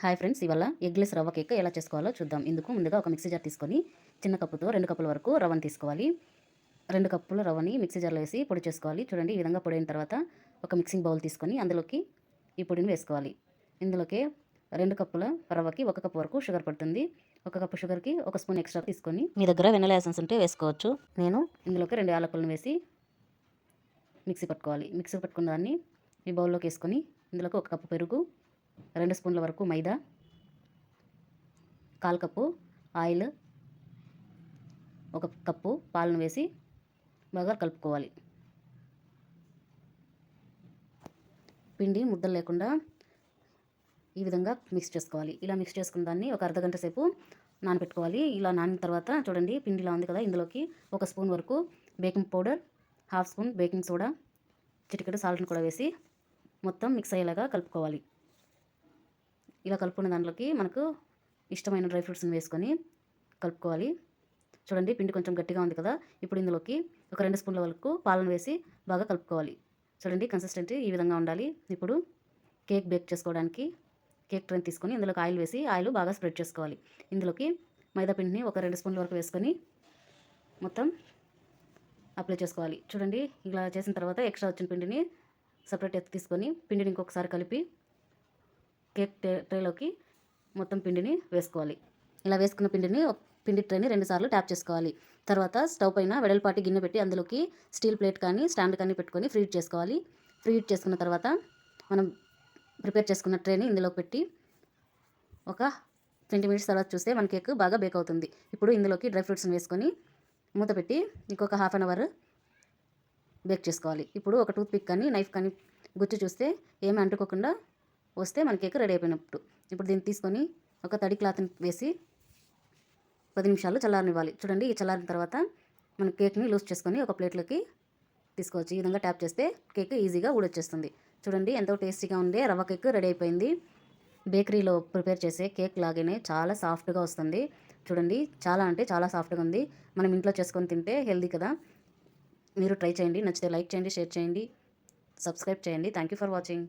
Hi friends ఇవాళ eggless రవ్వ cake ఎలా చేసుకోవాలో చూద్దాం. ఇందుకు ముందుగా ఒక మిక్సీ జార్ తీసుకొని చిన్న కప్పుతో రెండు కప్పుల వరకు రవ్వను తీసుకోవాలి. రెండు కప్పుల రవ్వని మిక్సీ జార్లో వేసి పొడి చేసుకోవాలి. చూడండి ఈ విధంగా పొడైన తర్వాత ఒక మిక్సింగ్ బౌల్ తీసుకొని అందులోకి ఈ పొడిని వేసుకోవాలి. ఇందులోకి రెండు కప్పుల రవ్వకి ఒక కప్పు వరకు షుగర్ పడుతుంది. ఒక కప్పు షుగర్కి ఒక స్పూన్ ఎక్స్ట్రా తీసుకొని మీ దగ్గర వెనల ఎసెన్స్ ఉంటే వేసుకోవచ్చు. నేను ఇందులోకి రెండు యాలకులను వేసి మిక్సీ పట్టుకోవాలి. మిక్సీ పట్టుకున్న దాన్ని ఈ బౌల్లోకి వేసుకొని ఇందులోకి ఒక కప్పు పెరుగు రెండు స్పూన్ల వరకు మైదా కాల్ కప్పు ఆయిల్ ఒక కప్పు పాలను వేసి బాగా కలుపుకోవాలి. పిండి ముద్దలు లేకుండా ఈ విధంగా మిక్స్ చేసుకోవాలి. ఇలా మిక్స్ చేసుకున్న దాన్ని ఒక అర్ధ గంట సేపు నానబెట్టుకోవాలి ఇలా నానిన తర్వాత చూడండి పిండి ఇలా ఉంది కదా ఇందులోకి ఒక స్పూన్ వరకు baking powder half spoon baking soda చిటికెడు సాల్ట్ని కూడా వేసి మొత్తం మిక్స్ అయ్యేలాగా కలుపుకోవాలి. ఇలా కలుపుకున్న దాంట్లోకి మనకు ఇష్టమైన డ్రై ఫ్రూట్స్ని వేసుకొని కలుపుకోవాలి. చూడండి పిండి కొంచెం గట్టిగా ఉంది కదా. ఇప్పుడు ఇందులోకి ఒక రెండు స్పూన్ల వరకు పాలను వేసి బాగా కలుపుకోవాలి. చూడండి కన్సిస్టెంట్ ఈ విధంగా ఉండాలి. ఇప్పుడు కేక్ బేక్ చేసుకోవడానికి కేక్ ట్రైన్ తీసుకొని ఇందులోకి ఆయిల్ వేసి ఆయిల్ బాగా స్ప్రెడ్ చేసుకోవాలి. ఇందులోకి మైదా పిండిని ఒక రెండు స్పూన్ల వరకు వేసుకొని మొత్తం అప్లై చేసుకోవాలి. చూడండి ఇలా చేసిన తర్వాత ఎక్స్ట్రా వచ్చిన పిండిని సపరేట్ ఎత్తు తీసుకొని పిండిని ఇంకొకసారి కలిపి కేక్ ట్రే ట్రేలోకి మొత్తం పిండిని వేసుకోవాలి. ఇలా వేసుకున్న పిండిని పిండి ట్రేని రెండుసార్లు ట్యాప్ చేసుకోవాలి. తర్వాత స్టవ్ పైన వెడల్పాటి గిన్నె పెట్టి అందులోకి స్టీల్ ప్లేట్ కానీ స్టాండ్ కానీ పెట్టుకొని ఫ్రీ హీట్ చేసుకోవాలి. ఫ్రీ హీట్ చేసుకున్న తర్వాత మనం ప్రిపేర్ చేసుకున్న ట్రేని ఇందులో పెట్టి ఒక ట్వంటీ మినిట్స్ తర్వాత చూస్తే మన కేక్ బాగా బేక్ అవుతుంది. ఇప్పుడు ఇందులోకి డ్రై ఫ్రూట్స్ని వేసుకొని మూత పెట్టి ఇంకొక హాఫ్ అన్ అవర్ బేక్ చేసుకోవాలి. ఇప్పుడు ఒక టూత్ పిక్ కానీ నైఫ్ కానీ గుచ్చి చూస్తే ఏమీ అంటుకోకుండా వస్తే మన కేక్ రెడీ అయిపోయినప్పుడు. ఇప్పుడు దీన్ని తీసుకొని ఒక తడి క్లాత్ని వేసి పది నిమిషాలు చల్లారనివ్వాలి. చూడండి ఈ చల్లారిన తర్వాత మన కేక్ని లూజ్ చేసుకొని ఒక ప్లేట్లోకి తీసుకోవచ్చు. ఈ విధంగా ట్యాప్ చేస్తే కేక్ ఈజీగా ఊడొచ్చేస్తుంది. చూడండి ఎంతో టేస్టీగా ఉండే రవ్వ కేక్ రెడీ అయిపోయింది. బేకరీలో ప్రిపేర్ చేసే కేక్ లాగానే చాలా సాఫ్ట్గా వస్తుంది. చూడండి చాలా అంటే చాలా సాఫ్ట్గా ఉంది. మనం ఇంట్లో చేసుకొని తింటే హెల్దీ కదా. మీరు ట్రై చేయండి. నచ్చితే లైక్ చేయండి షేర్ చేయండి సబ్స్క్రైబ్ చేయండి. Thank you for watching.